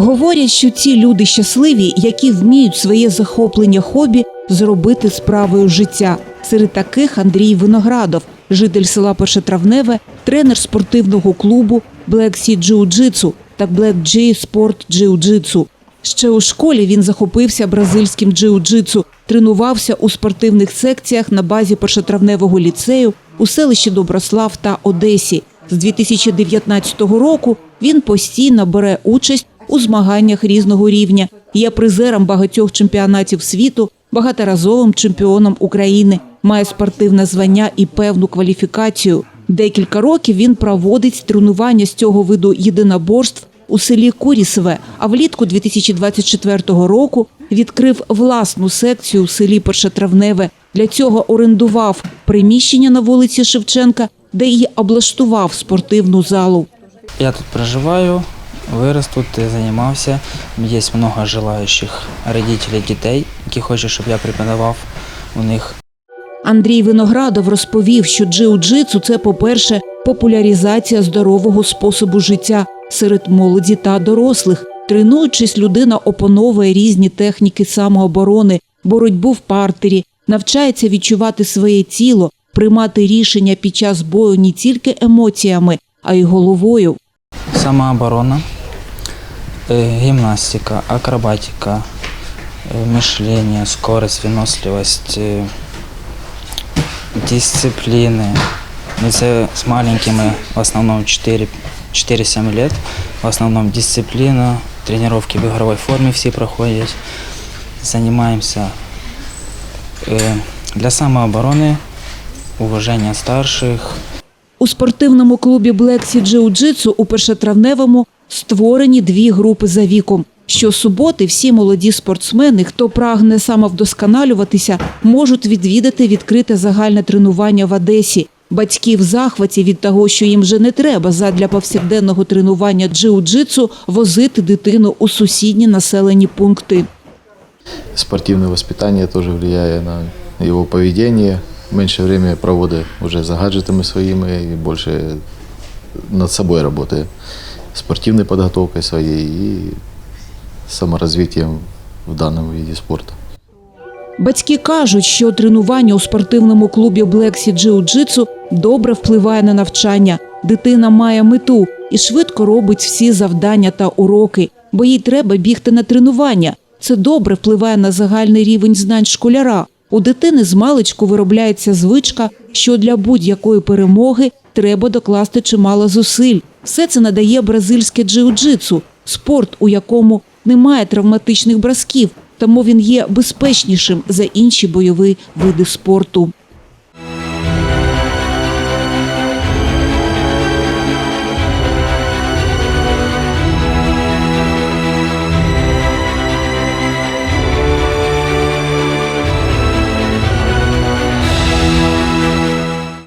Говорять, що ці люди щасливі, які вміють своє захоплення хобі зробити справою життя. Серед таких Андрій Виноградов, житель села Першотравневе, тренер спортивного клубу Black Sea Jiu-Jitsu та Black J Sport Jiu-Jitsu. Ще у школі він захопився бразильським джиу-джитсу, тренувався у спортивних секціях на базі першотравневого ліцею у селищі Доброслав та Одесі. З 2019 року він постійно бере участь у змаганнях різного рівня. Є призером багатьох чемпіонатів світу, багаторазовим чемпіоном України, має спортивне звання і певну кваліфікацію. Декілька років він проводить тренування з цього виду єдиноборств у селі Курісове, а влітку 2024 року відкрив власну секцію у селі Першотравневе. Для цього орендував приміщення на вулиці Шевченка, де й облаштував спортивну залу. Я тут проживаю, вирос тут займався. Є багато желаючих родителей дітей, які хочуть, щоб я преподавав у них. Андрій Виноградов розповів, що джиу-джитсу – це, по-перше, популяризація здорового способу життя серед молоді та дорослих. Тренуючись, людина опановує різні техніки самооборони, боротьбу в партері, навчається відчувати своє тіло, приймати рішення під час бою не тільки емоціями, а й головою. Самооборона, е, гімнастика, акробатика, е, мишлення, скорость, виносливость, е, дисципліни. Ну, Це з маленькими, в основному 4 4-7 лет. В основному дисципліна, тренування в ігровій формі всі проходять. Займаємося для самооборони, уваження старших, У спортивному клубі Блексі Джиу-Джитсу у першотравневому створені дві групи за віком. Щосуботи всі молоді спортсмени, хто прагне самовдосконалюватися, можуть відвідати відкрите загальне тренування в Одесі. Батьки в захваті від того, що їм вже не треба задля повсякденного тренування джиу-джитсу возити дитину у сусідні населені пункти. Спортивное воспитание тоже влияет на его поведение. Меньше время проводит уже за гаджетами своими и больше над собой работает. Спортивной подготовкой своей и саморазвитием в данном виде спорта. Батьки кажуть, що тренування у спортивному клубі Блексі Джиу-Джитсу добре впливає на навчання. Дитина має мету і швидко робить всі завдання та уроки, бо їй треба бігти на тренування. Це добре впливає на загальний рівень знань школяра. У дитини з маличку виробляється звичка, що для будь-якої перемоги треба докласти чимало зусиль. Все це надає бразильське джиу-джитсу, спорт, у якому немає травматичних бразків, тому він є безпечнішим за інші бойові види спорту.